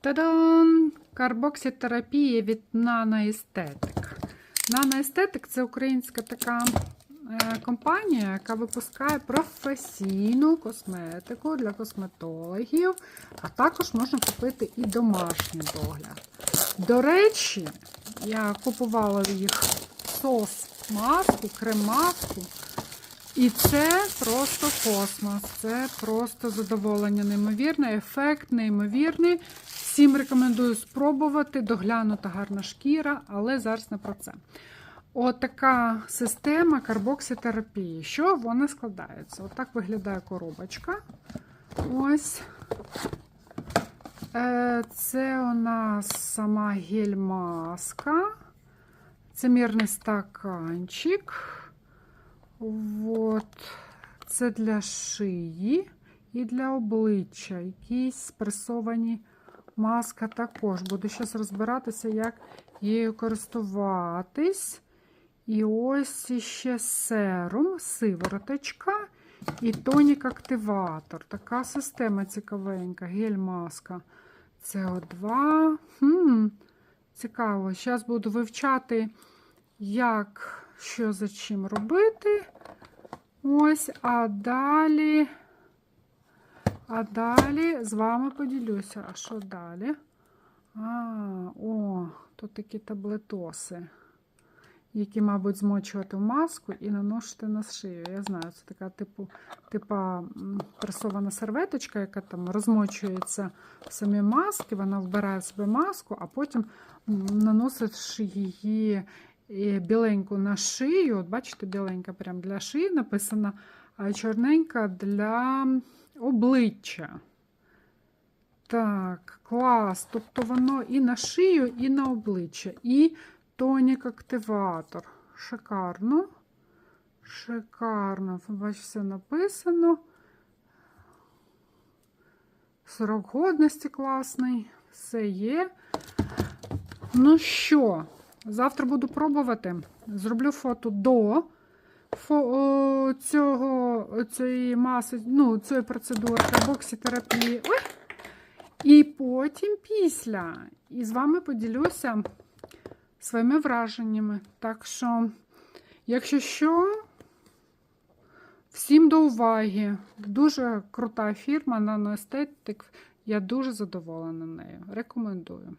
Та-дам! Карбоксітерапія від Наноестетик. Наноестетик це українська така е, компанія, яка випускає професійну косметику для косметологів, а також можна купити і домашній догляд. До речі, я купувала їх сос-маску, крем-маску. І це просто космос, це просто задоволення неймовірне, ефект неймовірний. Всім рекомендую спробувати, доглянута гарна шкіра, але зараз не про це. От система карбокситерапії. Що вона складається? Отак виглядає коробочка. Ось. Е, Це у нас сама гель-маска. Це мірний стаканчик. От. Це для шиї і для обличчя. Якісь спресовані маска також. Буду зараз розбиратися, як її користуватись. І ось ще серум, сивороточка і тонік-активатор. Така система цікавенька, гель-маска. СО2. Хм, цікаво. Зараз буду вивчати, як, що за чим робити. Ось, а далі. А далі з вами поділюся. А що далі? А, о, тут такі таблетоси, які, мабуть, змочувати в маску і наносити на шию. Я знаю, це така типу, типа пресована серветочка, яка там розмочується в самі маски, вона вбирає в себе маску, а потім наносиш її біленьку на шию. От бачите, біленька прям для шиї написана, а чорненька для обличчя. Так, клас. Тобто воно і на шию, і на обличчя, і тонік-активатор. Шикарно. Шикарно. Бачите, все написано. Срок годності класний. Все є. Ну що, завтра буду пробувати. Зроблю фото до цього, цієї маси, ну, цієї процедури карбоксітерапії. Ой! І потім після. І з вами поділюся своїми враженнями. Так що, якщо що, всім до уваги. Дуже крута фірма Nanoestetic. Я дуже задоволена нею. Рекомендую.